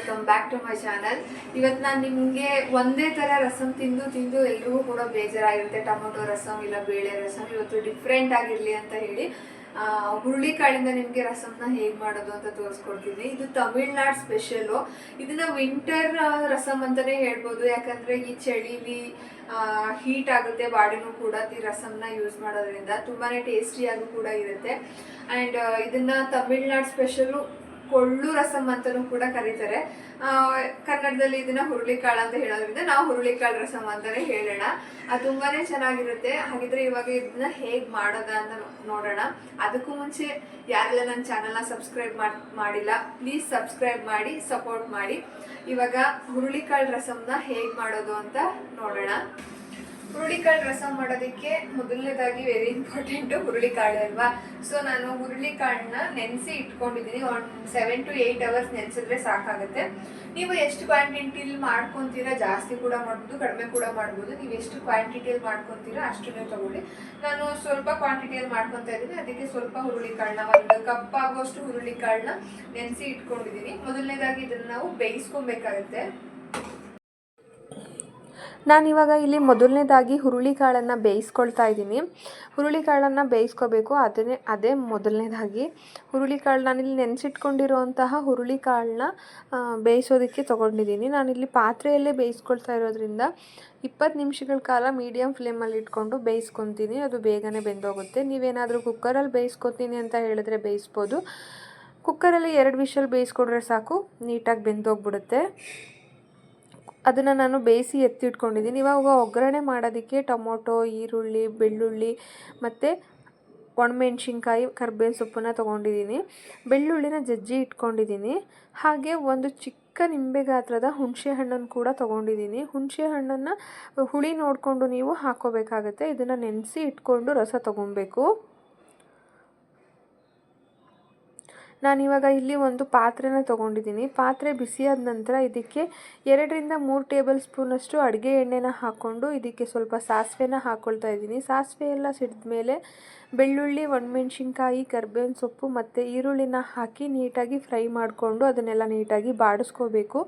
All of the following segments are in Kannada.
Welcome back to my channel ಇವತ್ತು ನಾನು ನಿಮಗೆ ಒಂದೇ ಥರ ರಸಮ್ ತಿಂದು ತಿಂದು ಎಲ್ರಿಗೂ ಕೂಡ ಬೇಜಾರಾಗಿರುತ್ತೆ. ಟೊಮೊಟೊ ರಸಮ್ ಇಲ್ಲ ಬೇಳೆ ರಸಂ ಇವತ್ತು ಡಿಫ್ರೆಂಟ್ ಆಗಿರಲಿ ಅಂತ ಹೇಳಿ. ಹುರುಳಿ ಹುರುಳಿಕಾಳಿಂದ ನಿಮಗೆ ರಸಂನ ಹೇಗೆ ಮಾಡೋದು ಅಂತ ತೋರಿಸ್ಕೊಡ್ತೀನಿ. ಇದು ತಮಿಳ್ನಾಡು ಸ್ಪೆಷಲು ಇದನ್ನ ವಿಂಟರ್ ರಸಮ್ ಅಂತಲೇ ಹೇಳ್ಬೋದು. ಯಾಕಂದರೆ ಈ ಚಳಿಲಿ ಹೀಟ್ ಆಗುತ್ತೆ, ಬಾಡಿನೂ ಕೂಡ ಈ ರಸಮ್ನ ಯೂಸ್ ಮಾಡೋದ್ರಿಂದ. ತುಂಬಾ ಟೇಸ್ಟಿಯಾಗೂ ಕೂಡ ಇರುತ್ತೆ. ಆ್ಯಂಡ್ ಇದನ್ನ ತಮಿಳ್ನಾಡು ಸ್ಪೆಷಲು ಕೊಳ್ಳು ರಸಂ ಅಂತಲೂ ಕೂಡ ಕರೀತಾರೆ. ಕನ್ನಡದಲ್ಲಿ ಇದನ್ನ ಹುರುಳಿಕಾಳು ಅಂತ ಹೇಳೋದ್ರಿಂದ ನಾವು ಹುರುಳಿಕಾಳು ರಸಂ ಅಂತಾನೆ ಹೇಳೋಣ. ಅದು ತುಂಬಾನೇ ಚೆನ್ನಾಗಿರುತ್ತೆ. ಹಾಗಿದ್ರೆ ಇವಾಗ ಇದನ್ನ ಹೇಗ್ ಮಾಡೋದ ಅಂತ ನೋಡೋಣ. ಅದಕ್ಕೂ ಮುಂಚೆ ಯಾರೆಲ್ಲ ನನ್ನ ಚಾನಲ್ನ ಸಬ್ಸ್ಕ್ರೈಬ್ ಮಾಡಿಲ್ಲ ಪ್ಲೀಸ್ ಸಬ್ಸ್ಕ್ರೈಬ್ ಮಾಡಿ ಸಪೋರ್ಟ್ ಮಾಡಿ. ಇವಾಗ ಹುರುಳಿಕಾಳು ರಸಂನ ಹೇಗ್ ಮಾಡೋದು ಅಂತ ನೋಡೋಣ. ಹುರುಳಿಕಾಳು ರಸ ಮಾಡೋದಕ್ಕೆ ಮೊದಲನೇದಾಗಿ ವೆರಿ ಇಂಪಾರ್ಟೆಂಟು ಹುರುಳಿಕಾಳು ಅಲ್ವಾ? ಸೊ ನಾನು ಹುರುಳಿಕಾಳನ್ನ ನೆನೆಸಿ ಇಟ್ಕೊಂಡಿದ್ದೀನಿ. One seven to eight hours ನೆನೆಸಿದ್ರೆ ಸಾಕಾಗುತ್ತೆ. ನೀವು ಎಷ್ಟು ಕ್ವಾಂಟಿಟಿಲಿ ಮಾಡ್ಕೊತೀರಾ ಜಾಸ್ತಿ ಕೂಡ ಮಾಡ್ಬೋದು, ಕಡಿಮೆ ಕೂಡ ಮಾಡ್ಬೋದು. ನೀವು ಎಷ್ಟು ಕ್ವಾಂಟಿಟಿಯಲ್ಲಿ ಮಾಡ್ಕೊತೀರಾ ಅಷ್ಟನ್ನೇ ತಗೊಳ್ಳಿ. ನಾನು ಸ್ವಲ್ಪ ಕ್ವಾಂಟಿಟಿಯಲ್ಲಿ ಮಾಡ್ಕೊತಾ ಇದ್ದೀನಿ. ಅದಕ್ಕೆ ಸ್ವಲ್ಪ ಹುರುಳಿಕಾಳನ್ನ, ಒಂದು ಕಪ್ ಆಗೋಷ್ಟು ಹುರುಳಿಕಾಳನ್ನ ನೆನೆಸಿ ಇಟ್ಕೊಂಡಿದ್ದೀನಿ. ಮೊದಲನೇದಾಗಿ ಇದನ್ನು ನಾವು ಬೇಯಿಸ್ಕೊಬೇಕಾಗುತ್ತೆ. ನಾನಿವಾಗ ಇಲ್ಲಿ ಮೊದಲನೇದಾಗಿ ಹುರುಳಿಕಾಳನ್ನು ಬೇಯಿಸ್ಕೊಳ್ತಾ ಇದ್ದೀನಿ. ಹುರುಳಿಕಾಳನ್ನು ಬೇಯಿಸ್ಕೋಬೇಕು. ಅದನ್ನೇ, ಅದೇ ಮೊದಲನೇದಾಗಿ. ಹುರುಳಿಕಾಳು ನಾನಿಲ್ಲಿ ನೆನೆಸಿಟ್ಕೊಂಡಿರುವಂತಹ ಹುರುಳಿಕಾಳನ್ನ ಬೇಯಿಸೋದಕ್ಕೆ ತೊಗೊಂಡಿದ್ದೀನಿ. ನಾನಿಲ್ಲಿ ಪಾತ್ರೆಯಲ್ಲೇ ಬೇಯಿಸ್ಕೊಳ್ತಾ ಇರೋದ್ರಿಂದ ಇಪ್ಪತ್ತು ನಿಮಿಷಗಳ ಕಾಲ ಮೀಡಿಯಮ್ ಫ್ಲೇಮಲ್ಲಿ ಇಟ್ಕೊಂಡು ಬೇಯಿಸ್ಕೊತೀನಿ. ಅದು ಬೇಗನೆ ಬೆಂದೋಗುತ್ತೆ. ನೀವೇನಾದರೂ ಕುಕ್ಕರಲ್ಲಿ ಬೇಯಿಸ್ಕೊತೀನಿ ಅಂತ ಹೇಳಿದ್ರೆ ಬೇಯಿಸ್ಬೋದು. ಕುಕ್ಕರಲ್ಲಿ ಎರಡು ವಿಷಲ್ ಬೇಯಿಸ್ಕೊಂಡ್ರೆ ಸಾಕು, ನೀಟಾಗಿ ಬೆಂದೋಗ್ಬಿಡುತ್ತೆ. ಅದನ್ನು ನಾನು ಬೇಯಿಸಿ ಎತ್ತಿಟ್ಕೊಂಡಿದ್ದೀನಿ. ಇವಾಗ ಒಗ್ಗರಣೆ ಮಾಡೋದಕ್ಕೆ ಟೊಮೊಟೊ, ಈರುಳ್ಳಿ, ಬೆಳ್ಳುಳ್ಳಿ ಮತ್ತು ಒಣಮೆಣ್ಸಿನ್ಕಾಯಿ, ಕರ್ಬೇವಿನ ಸೊಪ್ಪನ್ನ ತೊಗೊಂಡಿದ್ದೀನಿ. ಬೆಳ್ಳುಳ್ಳಿನ ಜಜ್ಜಿ ಇಟ್ಕೊಂಡಿದ್ದೀನಿ. ಹಾಗೆ ಒಂದು ಚಿಕ್ಕ ನಿಂಬೆ ಗಾತ್ರದ ಹುಣಸೆ ಹಣ್ಣನ್ನು ಕೂಡ ತೊಗೊಂಡಿದ್ದೀನಿ. ಹುಣಸೆ ಹಣ್ಣನ್ನು ಹುಳಿ ನೋಡಿಕೊಂಡು ನೀವು ಹಾಕೋಬೇಕಾಗತ್ತೆ. ಇದನ್ನು ನೆನೆಸಿ ಇಟ್ಕೊಂಡು ರಸ ತೊಗೊಬೇಕು ನಾನಿವಾಗ ಇಲ್ಲಿ ಒಂದು ಪಾತ್ರೆನ ತೊಗೊಂಡಿದ್ದೀನಿ. ಪಾತ್ರೆ ಬಿಸಿಯಾದ ನಂತರ ಇದಕ್ಕೆ ಎರಡರಿಂದ ಮೂರು ಟೇಬಲ್ ಸ್ಪೂನಷ್ಟು ಅಡುಗೆ ಎಣ್ಣೆನ ಹಾಕ್ಕೊಂಡು ಇದಕ್ಕೆ ಸ್ವಲ್ಪ ಸಾಸಿವೆನ ಹಾಕ್ಕೊಳ್ತಾ ಇದ್ದೀನಿ. ಸಾಸಿವೆ ಎಲ್ಲ ಸಿಡಿದ ಮೇಲೆ ಬೆಳ್ಳುಳ್ಳಿ, ಒಣಮೆಣ್ಸಿನ್ಕಾಯಿ, ಕರ್ಬೇವಿನ ಸೊಪ್ಪು ಮತ್ತು ಈರುಳ್ಳಿನ ಹಾಕಿ ನೀಟಾಗಿ ಫ್ರೈ ಮಾಡಿಕೊಂಡು ಅದನ್ನೆಲ್ಲ ನೀಟಾಗಿ ಬಾಡಿಸ್ಕೋಬೇಕು.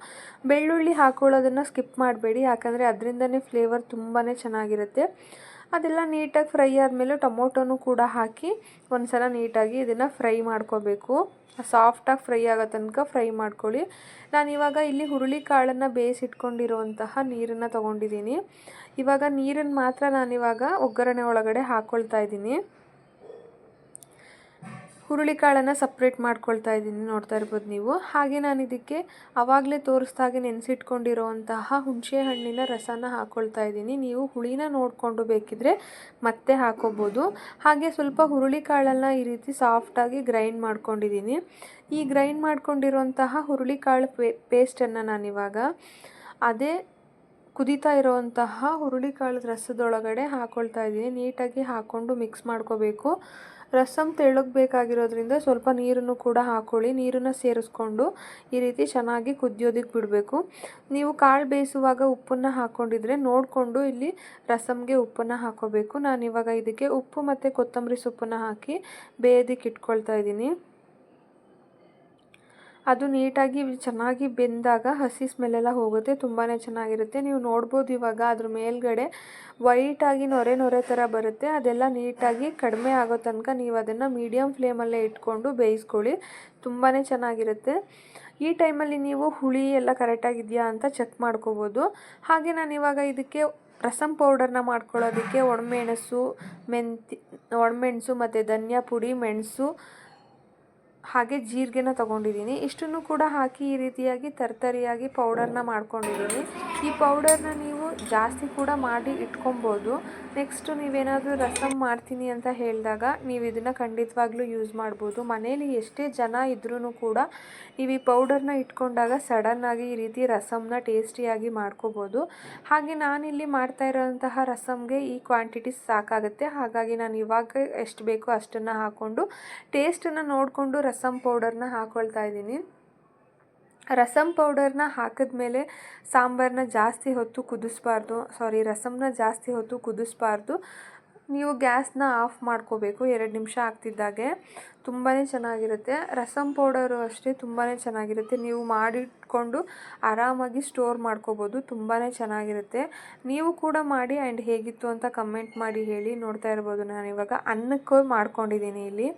ಬೆಳ್ಳುಳ್ಳಿ ಹಾಕೊಳ್ಳೋದನ್ನು ಸ್ಕಿಪ್ ಮಾಡಬೇಡಿ, ಯಾಕಂದರೆ ಅದರಿಂದನೇ ಫ್ಲೇವರ್ ತುಂಬಾ ಚೆನ್ನಾಗಿರುತ್ತೆ. ಅದೆಲ್ಲ ನೀಟಾಗಿ ಫ್ರೈ ಆದಮೇಲೆ ಟೊಮೊಟೊನು ಕೂಡ ಹಾಕಿ ಒಂದು ಸಲ ನೀಟಾಗಿ ಇದನ್ನು ಫ್ರೈ ಮಾಡ್ಕೋಬೇಕು. ಸಾಫ್ಟಾಗಿ ಫ್ರೈ ಆಗೋ ತನಕ ಫ್ರೈ ಮಾಡ್ಕೊಳ್ಳಿ. ನಾನಿವಾಗ ಇಲ್ಲಿ ಹುರುಳಿ ಕಾಳನ್ನು ಬೇಯಿಸಿಟ್ಕೊಂಡಿರುವಂತಹ ನೀರನ್ನು ತೊಗೊಂಡಿದ್ದೀನಿ. ಇವಾಗ ನೀರನ್ನು ಮಾತ್ರ ನಾನಿವಾಗ ಒಗ್ಗರಣೆ ಒಳಗಡೆ ಹಾಕ್ಕೊಳ್ತಾ ಇದ್ದೀನಿ. ಹುರುಳಿಕಾಳನ್ನು ಸಪ್ರೇಟ್ ಮಾಡ್ಕೊಳ್ತಾ ಇದ್ದೀನಿ, ನೋಡ್ತಾ ಇರ್ಬೋದು ನೀವು. ಹಾಗೆ ನಾನು ಇದಕ್ಕೆ ಆವಾಗಲೇ ತೋರಿಸ್ದಾಗೆ ನೆನೆಸಿಟ್ಕೊಂಡಿರುವಂತಹ ಹುಣಸೆ ಹಣ್ಣಿನ ರಸನ ಹಾಕ್ಕೊಳ್ತಾ ಇದ್ದೀನಿ. ನೀವು ಹುಳಿನ ನೋಡಿಕೊಂಡು ಬೇಕಿದ್ರೆ ಮತ್ತೆ ಹಾಕೋಬೋದು. ಹಾಗೆ ಸ್ವಲ್ಪ ಹುರುಳಿ ಕಾಳನ್ನು ಈ ರೀತಿ ಸಾಫ್ಟಾಗಿ ಗ್ರೈಂಡ್ ಮಾಡ್ಕೊಂಡಿದ್ದೀನಿ. ಈ ಗ್ರೈಂಡ್ ಮಾಡ್ಕೊಂಡಿರುವಂತಹ ಹುರುಳಿಕಾಳು ಪೇ ಪೇಸ್ಟನ್ನು ನಾನಿವಾಗ ಅದೇ ಕುದೀತಾ ಇರೋವಂತಹ ಹುರುಳಿಕಾಳು ರಸದೊಳಗಡೆ ಹಾಕ್ಕೊಳ್ತಾ ಇದ್ದೀನಿ. ನೀಟಾಗಿ ಹಾಕ್ಕೊಂಡು ಮಿಕ್ಸ್ ಮಾಡ್ಕೋಬೇಕು. ರಸಮ್ ತೆಳ್ಳಗಬೇಕಾಗಿರೋದ್ರಿಂದ ಸ್ವಲ್ಪ ನೀರನ್ನು ಕೂಡ ಹಾಕ್ಕೊಳ್ಳಿ ನೀರನ್ನು ಸೇರಿಸ್ಕೊಂಡು ಈ ರೀತಿ ಚೆನ್ನಾಗಿ ಕುದಿಯೋದಕ್ಕೆ ಬಿಡಬೇಕು. ನೀವು ಕಾಳು ಬೇಯಿಸುವಾಗ ಉಪ್ಪನ್ನು ಹಾಕ್ಕೊಂಡಿದ್ರೆ ನೋಡಿಕೊಂಡು ಇಲ್ಲಿ ರಸಮ್ಗೆ ಉಪ್ಪನ್ನು ಹಾಕ್ಕೋಬೇಕು ನಾನಿವಾಗ ಇದಕ್ಕೆ ಉಪ್ಪು ಮತ್ತು ಕೊತ್ತಂಬರಿ ಸೊಪ್ಪನ್ನು ಹಾಕಿ ಬೇಯೋದಕ್ಕೆ ಇಟ್ಕೊಳ್ತಾ ಇದ್ದೀನಿ. ಅದು ನೀಟಾಗಿ ಚೆನ್ನಾಗಿ ಬೆಂದಾಗ ಹಸಿ ಸ್ಮೆಲ್ಲೆಲ್ಲ ಹೋಗುತ್ತೆ ತುಂಬಾ ಚೆನ್ನಾಗಿರುತ್ತೆ. ನೀವು ನೋಡ್ಬೋದು ಇವಾಗ ಅದ್ರ ಮೇಲ್ಗಡೆ ವೈಟಾಗಿ ನೊರೆ ನೊರೆ ಥರ ಬರುತ್ತೆ, ಅದೆಲ್ಲ ನೀಟಾಗಿ ಕಡಿಮೆ ಆಗೋ ತನಕ ನೀವು ಅದನ್ನು ಮೀಡಿಯಮ್ ಫ್ಲೇಮಲ್ಲೇ ಇಟ್ಕೊಂಡು ಬೇಯಿಸ್ಕೊಳ್ಳಿ ತುಂಬಾ ಚೆನ್ನಾಗಿರುತ್ತೆ. ಈ ಟೈಮಲ್ಲಿ ನೀವು ಹುಳಿ ಎಲ್ಲ ಕರೆಕ್ಟಾಗಿದೆಯಾ ಅಂತ ಚೆಕ್ ಮಾಡ್ಕೋಬೋದು. ಹಾಗೆ ನಾನು ಇವಾಗ ಇದಕ್ಕೆ ರಸಮ್ ಪೌಡರ್ನ ಮಾಡ್ಕೊಳ್ಳೋದಕ್ಕೆ ಒಣಮೆಣಸು ಮೆಂತಿ ಒಣಮೆಣಸು ಮತ್ತು ಧನಿಯಾ ಪುಡಿ, ಮೆಣಸು ಹಾಗೆ ಜೀರಿಗೆನ ತೊಗೊಂಡಿದ್ದೀನಿ. ಇಷ್ಟನ್ನು ಕೂಡ ಹಾಕಿ ಈ ರೀತಿಯಾಗಿ ತರ್ತರಿಯಾಗಿ ಪೌಡರ್ನ ಮಾಡ್ಕೊಂಡಿದ್ದೀನಿ. ಈ ಪೌಡರ್ನ ನೀವು ಜಾಸ್ತಿ ಕೂಡ ಮಾಡಿ ಇಟ್ಕೊಬೋದು. ನೆಕ್ಸ್ಟು ನೀವೇನಾದರೂ ರಸಮ್ ಮಾಡ್ತೀನಿ ಅಂತ ಹೇಳಿದಾಗ ನೀವು ಇದನ್ನು ಖಂಡಿತವಾಗ್ಲೂ ಯೂಸ್ ಮಾಡ್ಬೋದು. ಮನೇಲಿ ಎಷ್ಟೇ ಜನ ಇದ್ರೂ ಕೂಡ ನೀವು ಈ ಪೌಡರ್ನ ಇಟ್ಕೊಂಡಾಗ ಸಡನ್ನಾಗಿ ಈ ರೀತಿ ರಸಮ್ನ ಟೇಸ್ಟಿಯಾಗಿ ಮಾಡ್ಕೋಬೋದು. ಹಾಗೆ ನಾನಿಲ್ಲಿ ಮಾಡ್ತಾ ಇರೋಂತಹ ರಸಮ್ಗೆ ಈ ಕ್ವಾಂಟಿಟಿ ಸಾಕಾಗುತ್ತೆ. ಹಾಗಾಗಿ ನಾನು ಇವಾಗ ಎಷ್ಟು ಬೇಕೋ ಅಷ್ಟನ್ನು ಹಾಕ್ಕೊಂಡು ಟೇಸ್ಟನ್ನು ನೋಡಿಕೊಂಡು ರಸಮ್ ಪೌಡರ್ನ ಹಾಕ್ಕೊಳ್ತಾ ಇದ್ದೀನಿ. ರಸಮ್ ಪೌಡರ್ನ ಹಾಕಿದ್ಮೇಲೆ ಸಾಂಬಾರನ್ನ ಜಾಸ್ತಿ ಹೊತ್ತು ಕುದಿಸ್ಬಾರ್ದು. ಸಾರಿ ರಸಮ್ನ ಜಾಸ್ತಿ ಹೊತ್ತು ಕುದಿಸ್ಬಾರ್ದು. ನೀವು ಗ್ಯಾಸ್ನ ಆಫ್ ಮಾಡ್ಕೋಬೇಕು, ಎರಡು ನಿಮಿಷ ಆಗ್ತಿದ್ದಾಗೆ. ತುಂಬಾ ಚೆನ್ನಾಗಿರುತ್ತೆ. ರಸಮ್ ಪೌಡರು ಅಷ್ಟೇ ತುಂಬಾ ಚೆನ್ನಾಗಿರುತ್ತೆ. ನೀವು ಮಾಡಿಟ್ಕೊಂಡು ಆರಾಮಾಗಿ ಸ್ಟೋರ್ ಮಾಡ್ಕೋಬೋದು ತುಂಬಾ ಚೆನ್ನಾಗಿರುತ್ತೆ. ನೀವು ಕೂಡ ಮಾಡಿ ಆ್ಯಂಡ್ ಹೇಗಿತ್ತು ಅಂತ ಕಮೆಂಟ್ ಮಾಡಿ ಹೇಳಿ ನೋಡ್ತಾ ಇರ್ಬೋದು ನಾನು ಇವಾಗ ಅನ್ನಕ್ಕೂ ಮಾಡ್ಕೊಂಡಿದ್ದೀನಿ ಇಲ್ಲಿ.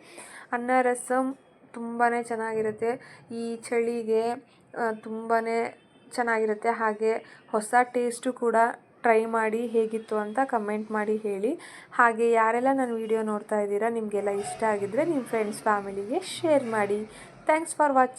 ಅನ್ನ ರಸಮ್ ತುಂಬಾ ಚೆನ್ನಾಗಿರುತ್ತೆ. ಈ ಚಳಿಗೆ ತುಂಬಾ ಚೆನ್ನಾಗಿರುತ್ತೆ. ಹಾಗೆ ಹೊಸ ಟೇಸ್ಟು ಕೂಡ ಟ್ರೈ ಮಾಡಿ ಹೇಗಿತ್ತು ಅಂತ ಕಮೆಂಟ್ ಮಾಡಿ ಹೇಳಿ. ಹಾಗೆ ಯಾರೆಲ್ಲ ನನ್ನ ವಿಡಿಯೋ ನೋಡ್ತಾ ಇದ್ದೀರಾ, ನಿಮಗೆಲ್ಲ ಇಷ್ಟ ಆಗಿದ್ದರೆ ನಿಮ್ಮ ಫ್ರೆಂಡ್ಸ್ ಫ್ಯಾಮಿಲಿಗೆ ಶೇರ್ ಮಾಡಿ. Thanks for watching